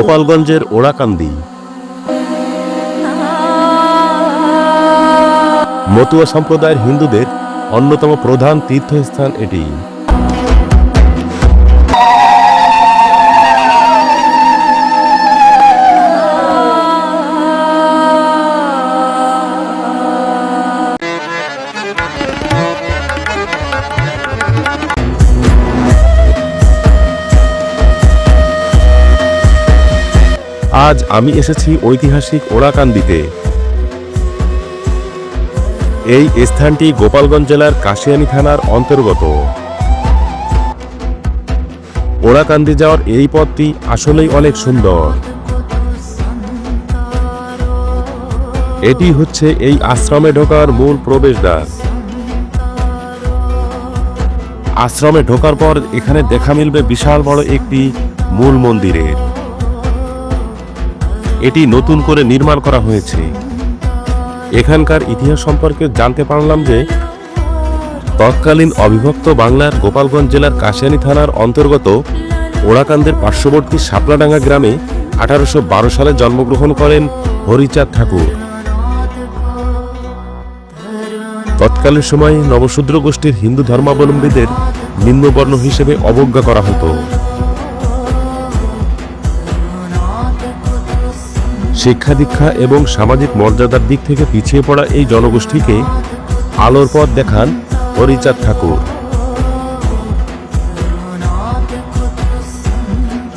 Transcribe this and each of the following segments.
গোপালগঞ্জের ওড়াকান্দি। মতুয়া সম্প্রদায়ের হিন্দুদের অন্যতম প্রধান তীর্থস্থান এটি। আজ আমি এসেছি ঐতিহাসিক ওড়াকান্দিতে। এই স্থানটি গোপালগঞ্জ জেলার কাশিয়ানি থানার অন্তর্গত। ওড়াকান্দি যাওয়ার এই পথটি আসলেই অনেক সুন্দর। এটি হচ্ছে এই আশ্রমে ঢোকার মূল প্রবেশদ্বার। আশ্রমে ঢোকার পর এখানে দেখা মিলবে বিশাল বড় একটি মূল মন্দিরের। এটি নতুন করে নির্মাণ করা হয়েছে। এখানকার ইতিহাস সম্পর্কে জানতে পারলাম যে, তৎকালীন অবিভক্ত বাংলার গোপালগঞ্জ জেলার কাশিয়ানী থানার অন্তর্গত ওড়াকান্দের পার্শ্ববর্তী শাপলাডাঙ্গা গ্রামে আঠারোশো বারো সালে জন্মগ্রহণ করেন হরিচাঁদ ঠাকুর। তৎকালীন সময়ে নবশূদ্র গোষ্ঠীর হিন্দু ধর্মাবলম্বীদের নিম্নবর্ণ হিসেবে অবজ্ঞা করা হতো। শিক্ষা দীক্ষা এবং সামাজিক মর্যাদার দিক থেকে পিছিয়ে পড়া এই জনগোষ্ঠীকে আলোর পথ দেখান হরিচাঁদ ঠাকুর।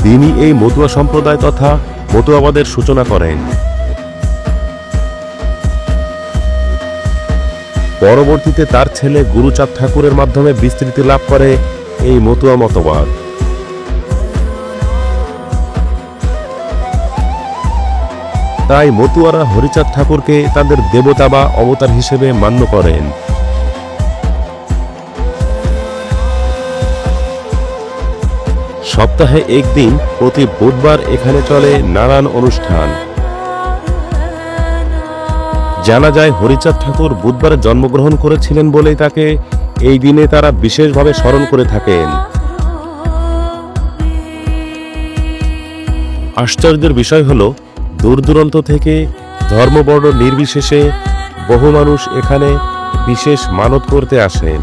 তিনি এই মতুয়া সম্প্রদায় তথা মতুয়াবাদের সূচনা করেন। পরবর্তীতে তার ছেলে গুরুচাঁদ ঠাকুরের মাধ্যমে বিস্তৃতি লাভ করে এই মতুয়া মতবাদ। তাই মতুয়ারা হরিচাঁদ ঠাকুরকে তাদের দেবতা বা অবতার হিসেবে মান্য করেন। সপ্তাহে একদিন প্রতি বুধবার এখানে চলে নানান অনুষ্ঠান। জানা যায়, হরিচাঁদ ঠাকুর বুধবারে জন্মগ্রহণ করেছিলেন বলেই তাকে এই দিনে তারা বিশেষভাবে স্মরণ করে থাকেন। আশ্চর্যের বিষয় হলো দূর দূরান্ত থেকে ধর্মবর্ণ নির্বিশেষে বহু মানুষ এখানে বিশেষ মানত করতে আসেন।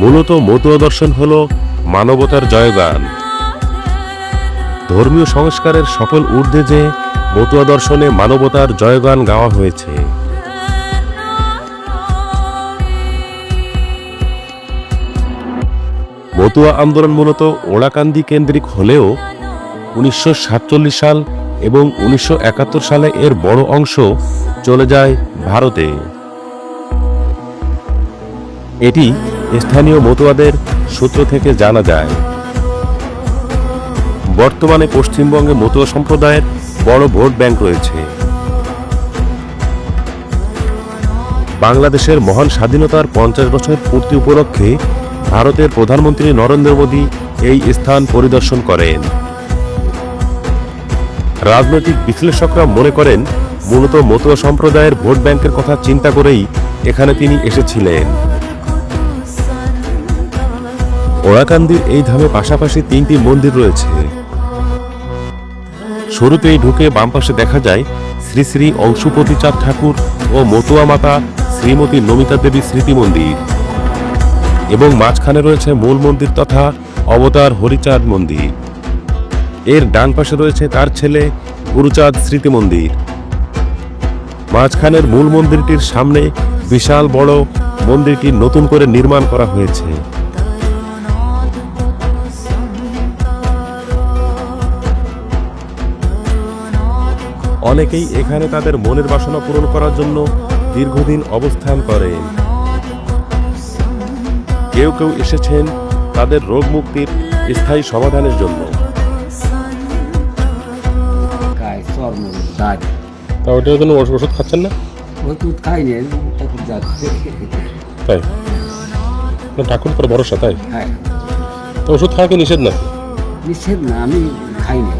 মূলত মতুয়া দর্শন হল মানবতার জয়গান। ধর্মীয় সংস্কারের সকল ঊর্ধ্বে যে মতুয়া দর্শনে মানবতার জয়গান গাওয়া হয়েছে। মতুয়া আন্দোলন মূলত ওড়াকান্দি কেন্দ্রিক হলেও উনিশশো সাতচল্লিশ সাল এবং উনিশশো একাত্তর সালে এর বড় অংশ চলে যায় ভারতে। এটি স্থানীয় মতুয়াদের সূত্র থেকে জানা যায়। বর্তমানে পশ্চিমবঙ্গে মতুয়া সম্প্রদায়ের বড় ভোট ব্যাংক রয়েছে। বাংলাদেশের মহান স্বাধীনতার পঞ্চাশ বছর পূর্তি উপলক্ষে ভারতের প্রধানমন্ত্রী নরেন্দ্র মোদী এই স্থান পরিদর্শন করেন। রাজনৈতিক বিশ্লেষকরা মনে করেন, মূলত মতুয়া সম্প্রদায়ের ভোট ব্যাংকের কথা চিন্তা করেই এখানে তিনি এসেছিলেন। ওড়াকান্দির এই ধামে পাশাপাশি তিনটি মন্দির রয়েছে। শুরুতেই ঢুকে বাম পাশে দেখা যায়, শ্রী শ্রী অংশুপতি চাঁদ ঠাকুর ও মতুয়া মাতা শ্রীমতী নমিতা দেবী স্মৃতি মন্দির এবং মাঝখানে রয়েছে মূল মন্দির তথা অবতার হরিচাঁদ মন্দির। এর ডান পাশে রয়েছে তার ছেলে গুরুচাঁদ স্মৃতি মন্দির মাঝখানের মূল মন্দিরটির সামনে বিশাল বড় মন্দিরটি নতুন করে নির্মাণ করা হয়েছে। অনেকেই এখানে তাদের মনের বাসনা পূরণ করার জন্য দীর্ঘদিন অবস্থান করেন কেউ কেউ এসেছেন তাদের রোগ মুক্তির স্থায়ী সমাধানের জন্য। চর্ম তা ওটার জন্য ওষুধ খাচ্ছেন না? ওষুধ খাই নে ঠাকুর যাচ্ছে। তাই? ঠাকুর পর ভরসা তাই? হ্যাঁ। তো ওষুধ খাওয়া কি নিষেধ না নিষেধ না আমি খাই না